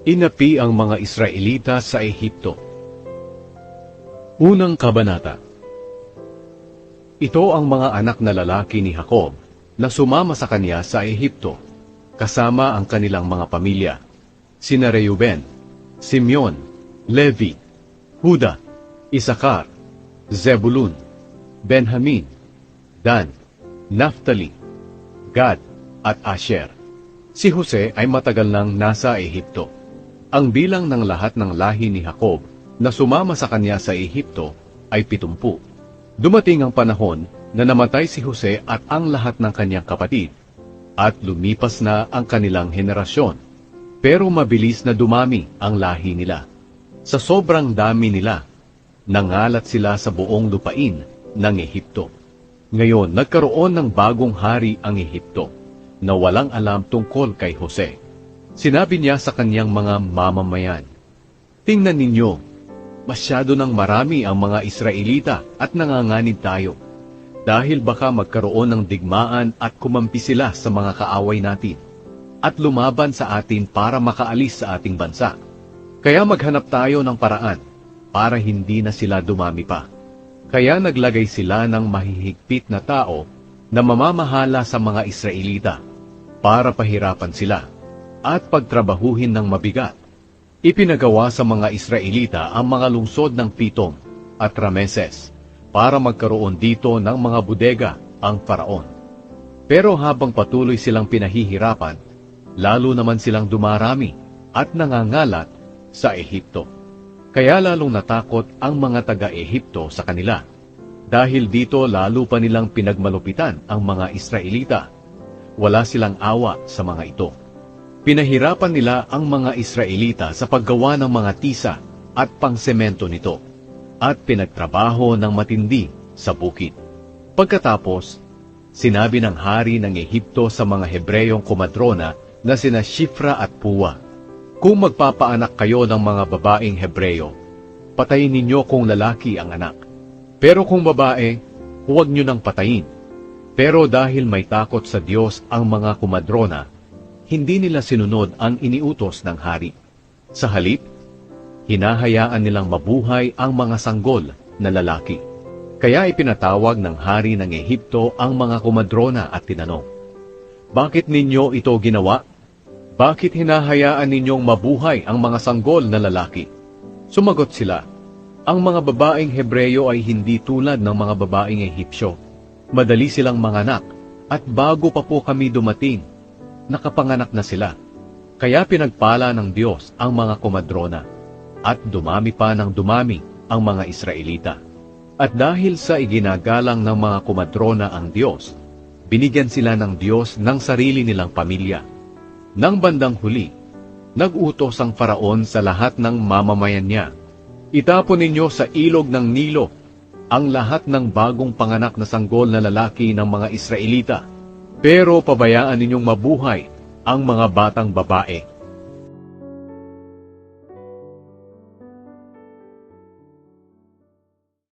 Inapi ang mga Israelita sa Ehipto. Unang Kabanata Ito ang mga anak na lalaki ni Jacob na sumama sa kanya sa Ehipto, kasama ang kanilang mga pamilya, sina Reuben, Simeon, Levi, Huda, Isakar, Zebulun, Benjamin, Dan, Naphtali, Gad, at Asher. Si Jose ay matagal nang nasa Ehipto. Ang bilang ng lahat ng lahi ni Jacob na sumama sa kanya sa Ehipto ay pitumpu. Dumating ang panahon na namatay si Jose at ang lahat ng kanyang kapatid, at lumipas na ang kanilang henerasyon. Pero mabilis na dumami ang lahi nila. Sa sobrang dami nila, nangalat sila sa buong lupain ng Ehipto. Ngayon, nagkaroon ng bagong hari ang Ehipto na walang alam tungkol kay Jose. Sinabi niya sa kanyang mga mamamayan, Tingnan ninyo, masyado ng marami ang mga Israelita at nanganganib tayo. Dahil baka magkaroon ng digmaan at kumampi sila sa mga kaaway natin at lumaban sa atin para makaalis sa ating bansa. Kaya maghanap tayo ng paraan para hindi na sila dumami pa. Kaya naglagay sila ng mahihigpit na tao na mamamahala sa mga Israelita para pahirapan sila at pagtrabahuhin ng mabigat. Ipinagawa sa mga Israelita ang mga lungsod ng Pitom at Rameses para magkaroon dito ng mga bodega ang paraon. Pero habang patuloy silang pinahihirapan, lalo naman silang dumarami at nangangalat sa Ehipto. Kaya lalong natakot ang mga taga-Ehipto sa kanila. Dahil dito lalo pa nilang pinagmalupitan ang mga Israelita. Wala silang awa sa mga ito. Pinahirapan nila ang mga Israelita sa paggawa ng mga tisa at pangsemento nito at pinagtrabaho ng matindi sa bukid. Pagkatapos, sinabi ng hari ng Ehipto sa mga Hebreyong kumadrona na sina Shifra at Puwa, Kung magpapaanak kayo ng mga babaeng Hebreyo, patayin ninyo kung lalaki ang anak. Pero kung babae, huwag nyo nang patayin. Pero dahil may takot sa Diyos ang mga kumadrona, hindi nila sinunod ang iniutos ng hari. Sa halip, hinahayaan nilang mabuhay ang mga sanggol na lalaki. Kaya ipinatawag ng hari ng Ehipto ang mga kumadrona at tinanong, Bakit ninyo ito ginawa? Bakit hinahayaan ninyong mabuhay ang mga sanggol na lalaki? Sumagot sila, Ang mga babaeng Hebreyo ay hindi tulad ng mga babaeng Ehipsyo. Madali silang manganak, at bago pa po kami dumating, nakapanganak na sila. Kaya pinagpala ng Diyos ang mga kumadrona, at dumami pa ng dumami ang mga Israelita. At dahil sa iginagalang ng mga kumadrona ang Diyos, binigyan sila ng Diyos ng sarili nilang pamilya. Nang bandang huli, nag-utos ang faraon sa lahat ng mamamayan niya, Itapon ninyo sa ilog ng Nilo ang lahat ng bagong panganak na sanggol na lalaki ng mga Israelita, pero pabayaan ninyong mabuhay ang mga batang babae